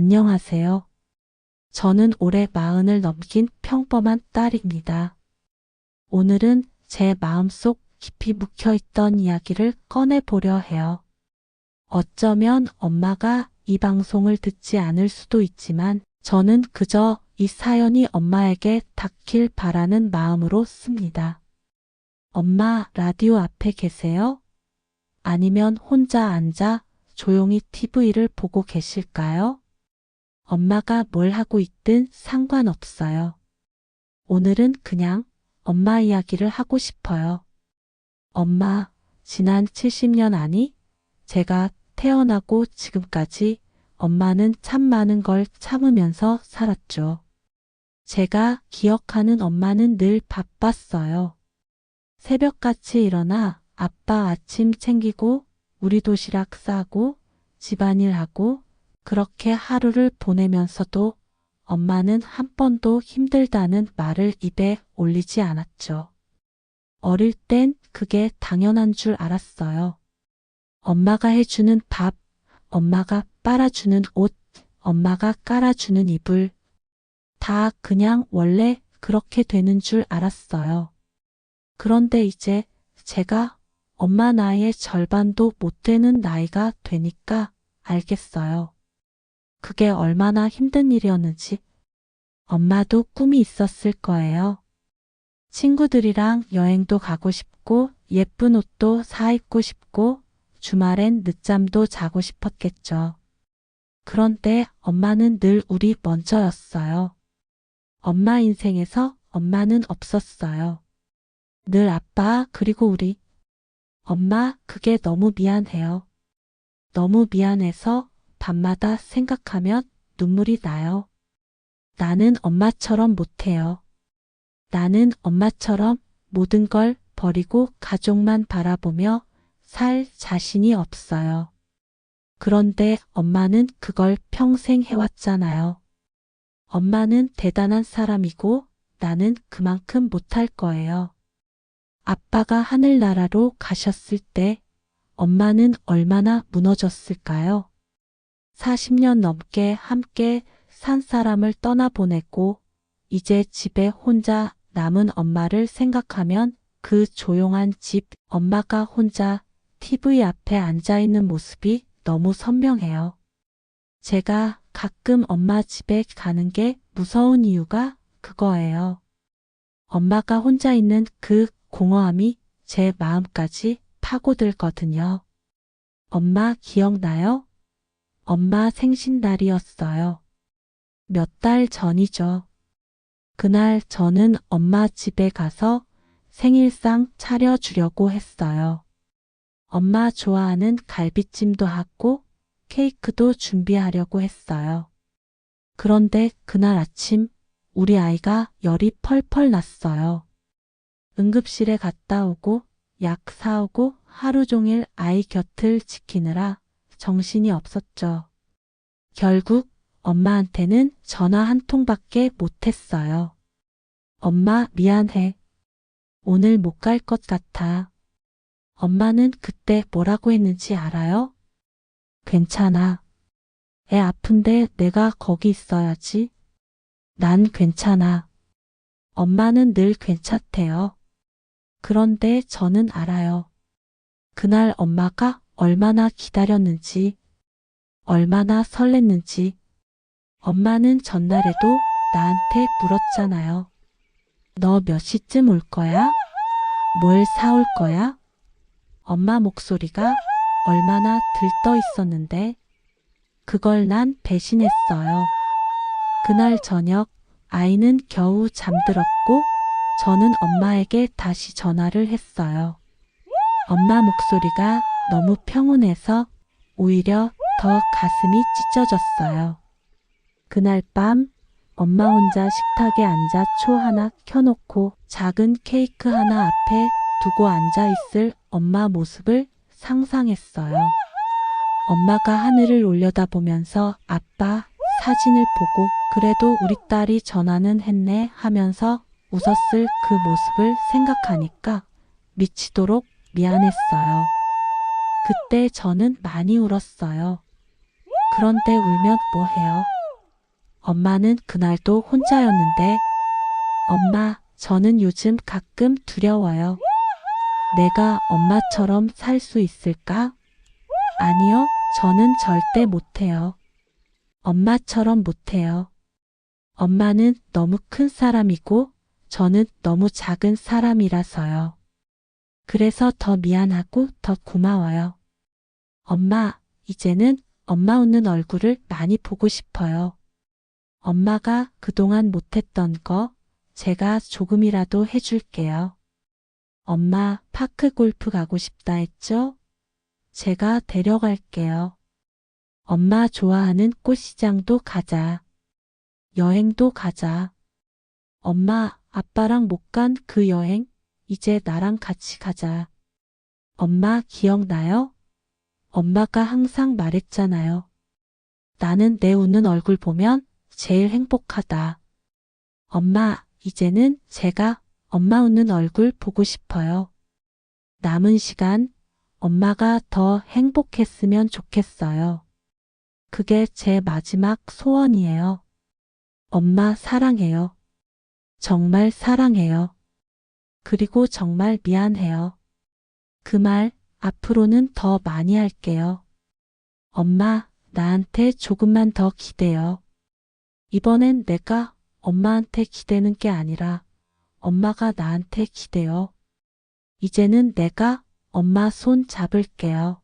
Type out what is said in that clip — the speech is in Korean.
안녕하세요. 저는 올해 마흔을 넘긴 평범한 딸입니다. 오늘은 제 마음속 깊이 묵혀있던 이야기를 꺼내보려 해요. 어쩌면 엄마가 이 방송을 듣지 않을 수도 있지만 저는 그저 이 사연이 엄마에게 닿길 바라는 마음으로 씁니다. 엄마 라디오 앞에 계세요? 아니면 혼자 앉아 조용히 TV를 보고 계실까요? 엄마가 뭘 하고 있든 상관없어요. 오늘은 그냥 엄마 이야기를 하고 싶어요. 엄마, 지난 70년 아니? 제가 태어나고 지금까지 엄마는 참 많은 걸 참으면서 살았죠. 제가 기억하는 엄마는 늘 바빴어요. 새벽같이 일어나 아빠 아침 챙기고 우리 도시락 싸고 집안일 하고 그렇게 하루를 보내면서도 엄마는 한 번도 힘들다는 말을 입에 올리지 않았죠. 어릴 땐 그게 당연한 줄 알았어요. 엄마가 해주는 밥, 엄마가 빨아주는 옷, 엄마가 깔아주는 이불, 다 그냥 원래 그렇게 되는 줄 알았어요. 그런데 이제 제가 엄마 나이의 절반도 못 되는 나이가 되니까 알겠어요. 그게 얼마나 힘든 일이었는지. 엄마도 꿈이 있었을 거예요. 친구들이랑 여행도 가고 싶고 예쁜 옷도 사 입고 싶고 주말엔 늦잠도 자고 싶었겠죠. 그런데 엄마는 늘 우리 먼저였어요. 엄마 인생에서 엄마는 없었어요. 늘 아빠 그리고 우리. 엄마 그게 너무 미안해요. 너무 미안해서 밤마다 생각하면 눈물이 나요. 나는 엄마처럼 못해요. 나는 엄마처럼 모든 걸 버리고 가족만 바라보며 살 자신이 없어요. 그런데 엄마는 그걸 평생 해왔잖아요. 엄마는 대단한 사람이고 나는 그만큼 못할 거예요. 아빠가 하늘나라로 가셨을 때 엄마는 얼마나 무너졌을까요? 40년 넘게 함께 산 사람을 떠나보내고 이제 집에 혼자 남은 엄마를 생각하면 그 조용한 집 엄마가 혼자 TV 앞에 앉아 있는 모습이 너무 선명해요. 제가 가끔 엄마 집에 가는 게 무서운 이유가 그거예요. 엄마가 혼자 있는 그 공허함이 제 마음까지 파고들거든요. 엄마 기억나요? 엄마 생신날이었어요. 몇 달 전이죠. 그날 저는 엄마 집에 가서 생일상 차려주려고 했어요. 엄마 좋아하는 갈비찜도 하고 케이크도 준비하려고 했어요. 그런데 그날 아침 우리 아이가 열이 펄펄 났어요. 응급실에 갔다 오고 약 사오고 하루 종일 아이 곁을 지키느라 정신이 없었죠. 결국 엄마한테는 전화 한 통밖에 못했어요. 엄마 미안해. 오늘 못 갈 것 같아. 엄마는 그때 뭐라고 했는지 알아요? 괜찮아. 애 아픈데 내가 거기 있어야지. 난 괜찮아. 엄마는 늘 괜찮대요. 그런데 저는 알아요. 그날 엄마가 얼마나 기다렸는지, 얼마나 설렜는지. 엄마는 전날에도 나한테 물었잖아요. 너 몇 시쯤 올 거야? 뭘 사올 거야? 엄마 목소리가 얼마나 들떠 있었는데, 그걸 난 배신했어요. 그날 저녁 아이는 겨우 잠들었고, 저는 엄마에게 다시 전화를 했어요. 엄마 목소리가 너무 평온해서 오히려 더 가슴이 찢어졌어요. 그날 밤 엄마 혼자 식탁에 앉아 초 하나 켜놓고 작은 케이크 하나 앞에 두고 앉아 있을 엄마 모습을 상상했어요. 엄마가 하늘을 올려다보면서 아빠 사진을 보고 그래도 우리 딸이 전화는 했네 하면서 웃었을 그 모습을 생각하니까 미치도록 미안했어요. 그때 저는 많이 울었어요. 그런데 울면 뭐해요? 엄마는 그날도 혼자였는데, 엄마, 저는 요즘 가끔 두려워요. 내가 엄마처럼 살 수 있을까? 아니요, 저는 절대 못해요. 엄마처럼 못해요. 엄마는 너무 큰 사람이고, 저는 너무 작은 사람이라서요. 그래서 더 미안하고 더 고마워요. 엄마, 이제는 엄마 웃는 얼굴을 많이 보고 싶어요. 엄마가 그동안 못했던 거 제가 조금이라도 해줄게요. 엄마 파크 골프 가고 싶다 했죠? 제가 데려갈게요. 엄마 좋아하는 꽃시장도 가자. 여행도 가자. 엄마, 아빠랑 못 간 그 여행, 이제 나랑 같이 가자. 엄마 기억나요? 엄마가 항상 말했잖아요. 나는 내 웃는 얼굴 보면 제일 행복하다. 엄마, 이제는 제가 엄마 웃는 얼굴 보고 싶어요. 남은 시간 엄마가 더 행복했으면 좋겠어요. 그게 제 마지막 소원이에요. 엄마 사랑해요. 정말 사랑해요. 그리고 정말 미안해요. 그 말 앞으로는 더 많이 할게요. 엄마, 나한테 조금만 더 기대요. 이번엔 내가 엄마한테 기대는 게 아니라 엄마가 나한테 기대요. 이제는 내가 엄마 손 잡을게요.